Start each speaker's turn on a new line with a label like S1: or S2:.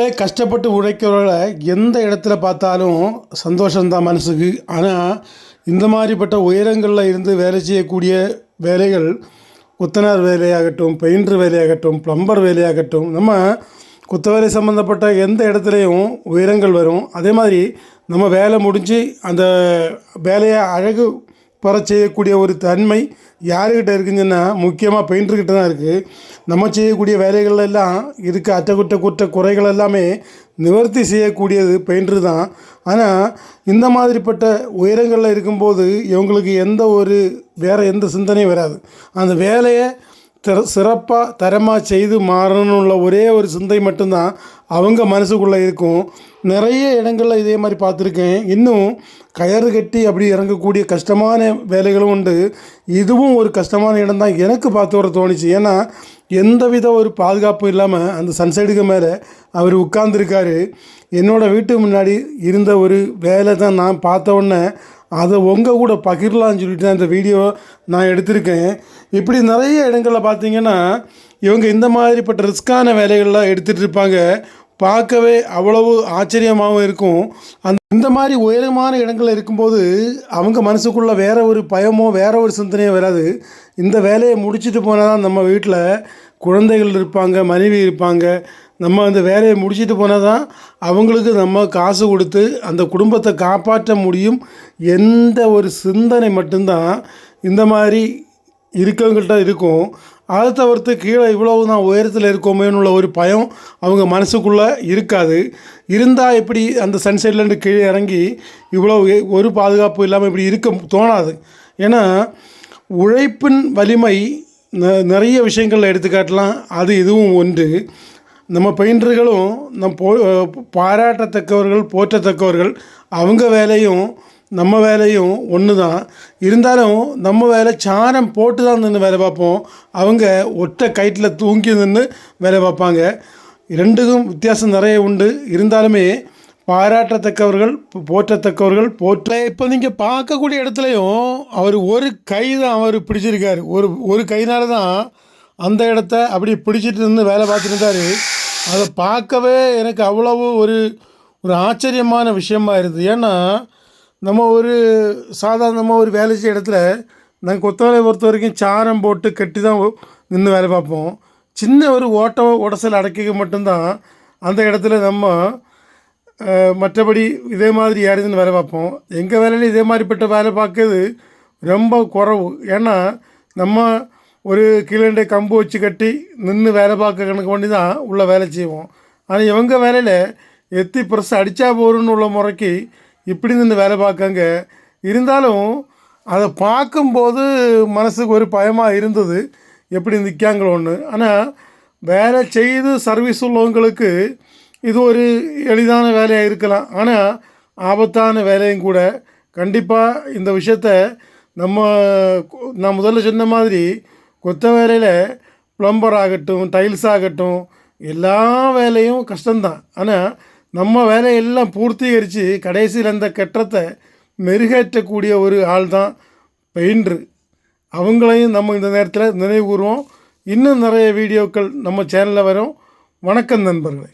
S1: கஷ்டப்பட்டு உழைக்கிறவரை எந்த இடத்துல பார்த்தாலும் சந்தோஷம்தான் மனசுக்கு. ஆனால் இந்த மாதிரிப்பட்ட உயரங்களில் இருந்து வேலை செய்யக்கூடிய வேலைகள் கொத்தனார் வேலையாகட்டும் பெயிண்டர் வேலையாகட்டும் ப்ளம்பர் வேலையாகட்டும் நம்ம குத்த வேலை சம்மந்தப்பட்ட எந்த இடத்துலையும் உயரங்கள் வரும். அதே மாதிரி நம்ம வேலை முடிஞ்சு அந்த வேலையை அழகு பெற செய்யக்கூடிய ஒரு தன்மை யாருக்கிட்ட இருக்குதுன்னா முக்கியமாக பெயிண்டர்கிட்ட தான் இருக்குது நம்ம செய்யக்கூடிய வேலைகள் எல்லாம் இருக்க. அட்டகுட்ட குற்ற குறைகள் எல்லாமே நிவர்த்தி செய்யக்கூடியது பெயிண்டர் தான். ஆனால் இந்த மாதிரிப்பட்ட உயரங்களில் இருக்கும்போது இவங்களுக்கு எந்த ஒரு வேறு எந்த சிந்தனையும் வராது. அந்த வேலையை திற சிறப்பாக தரமாக செய்து மாறணும்ல ஒரே ஒரு சிந்தை மட்டும்தான் அவங்க மனசுக்குள்ளே இருக்கும். நிறைய இடங்களில் இதே மாதிரி பார்த்துருக்கேன். இன்னும் கயறு கட்டி அப்படி இறங்கக்கூடிய கஷ்டமான வேலைகளும் உண்டு. இதுவும் ஒரு கஷ்டமான இடம் தான் எனக்கு பார்த்து வர தோணுச்சு. ஏன்னா எந்தவித ஒரு பாதுகாப்பும் இல்லாமல் அந்த சன்சைடுக்கு மேலே அவர் உட்கார்ந்துருக்காரு. என்னோடய வீட்டு முன்னாடி இருந்த ஒரு வேலை தான் நான் பார்த்த உடனே அதை உங்கள் கூட பகிரலான்னு சொல்லிட்டு தான் இந்த வீடியோ நான் எடுத்திருக்கேன். இப்படி நிறைய இடங்களில் பார்த்தீங்கன்னா இவங்க இந்த மாதிரிப்பட்ட ரிஸ்க்கான வேலைகள்லாம் எடுத்துகிட்டு இருப்பாங்க. பார்க்கவே அவ்வளவு ஆச்சரியமாகவும் இருக்கும். அந்த இந்த மாதிரி உயரமான இடங்களில் இருக்கும்போது அவங்க மனசுக்குள்ளே வேற ஒரு பயமோ வேற ஒரு சிந்தனையோ வராது. இந்த வேலையை முடிச்சுட்டு போனால் தான் நம்ம வீட்டில் குழந்தைகள் இருப்பாங்க மனைவி இருப்பாங்க. நம்ம அந்த வேலையை முடிச்சுட்டு போனால் தான் அவங்களுக்கு நம்ம காசு கொடுத்து அந்த குடும்பத்தை காப்பாற்ற முடியும். எந்த ஒரு சிந்தனை மட்டும்தான் இந்த மாதிரி இருக்கவங்கள்ட்ட இருக்கும். அதை தவிர்த்து கீழே இவ்வளவு தான் உயரத்தில் இருக்கோமேனுள்ள ஒரு பயம் அவங்க மனசுக்குள்ளே இருக்காது. இருந்தால் எப்படி அந்த சன்சைட்லேருந்து கீழே இறங்கி இவ்வளோ ஒரு பாதுகாப்பு இல்லாமல் இப்படி இருக்க தோணாது. ஏன்னா உழைப்பின் வலிமை ந- நிறைய விஷயங்களில் எடுத்துக்காட்டலாம். அது இதுவும் ஒன்று. நம்ம பெயிண்டர்களும் நம் போ பாராட்டத்தக்கவர்கள் போற்றத்தக்கவர்கள் அவங்க வேலையும் நம்ம வேலையும் ஒன்று தான் இருந்தாலும் நம்ம வேலை சாரம் போட்டு தான் நின்று வேலை பார்ப்போம். அவங்க ஒற்றை கயிற்றில் தூங்கி நின்று வேலை பார்ப்பாங்க. ரெண்டுக்கும் வித்தியாசம் நிறைய உண்டு. இருந்தாலுமே பாராட்டத்தக்கவர்கள் போற்றத்தக்கவர்கள் போற்ற இப்போ நீங்கள் பார்க்கக்கூடிய இடத்துலையும் அவர் ஒரு கை தான் அவர் பிடிச்சிருக்காரு. ஒரு ஒரு கைனால தான் அந்த இடத்த அப்படி பிடிச்சிட்டு இருந்து வேலை பார்த்துட்டு இருந்தாரு. அதை பார்க்கவே எனக்கு அவ்வளவு ஒரு ஒரு ஆச்சரியமான விஷயமா இருந்தது. ஏன்னா நம்ம ஒரு சாதாரணமாக ஒரு வேலை செய்ய இடத்துல நாங்கள் கொத்தவரை பொறுத்த வரைக்கும் சாரம் போட்டு கட்டி தான் நின்று வேலை பார்ப்போம். சின்ன ஒரு ஓட்ட உடசல் அடக்கிக்க மட்டும்தான் அந்த இடத்துல நம்ம மற்றபடி இதே மாதிரி யாருதுன்னு வேலை பார்ப்போம். எங்கள் வேலையில் இதே மாதிரிப்பட்ட வேலை பார்க்கறது ரொம்ப குறவு. ஏன்னா நம்ம ஒரு கீழே கம்பு வச்சு கட்டி நின்று வேலை பார்க்க கணக்கு பண்ணி தான் உள்ளே வேலை செய்வோம். ஆனால் இவங்க வேலையில் எத்தி ப்ரெஸ் அடித்தா போகிறோன்னு உள்ள முறைக்கு இப்படி நின்று வேலை பார்க்காங்க. இருந்தாலும் அதை பார்க்கும்போது மனசுக்கு ஒரு பயமாக இருந்தது. எப்படி நிற்காங்களோன்னு ஆனால் வேலை செய்து சர்வீஸ் உள்ளவங்களுக்கு இது ஒரு எளிதான வேலையாக இருக்கலாம். ஆனால் ஆபத்தான வேலையும் கூட. கண்டிப்பாக இந்த விஷயத்த நம்ம நான் முதல்ல சொன்ன மாதிரி கொத்த வேலையில் ப்ளம்பர் ஆகட்டும் டைல்ஸ் ஆகட்டும் எல்லா வேலையும் கஷ்டம்தான். ஆனால் நம்ம வேலையெல்லாம் பூர்த்தீகரித்து கடைசியில் அந்த கட்டத்தை மெருகேற்றக்கூடிய ஒரு ஆள் தான் பெயிண்ட்ரு. அவங்களையும் நம்ம இந்த நேரத்தில் நினைவு கூறுவோம் இன்னும் நிறைய வீடியோக்கள் நம்ம சேனலில் வரும். வணக்கம் நண்பர்களே.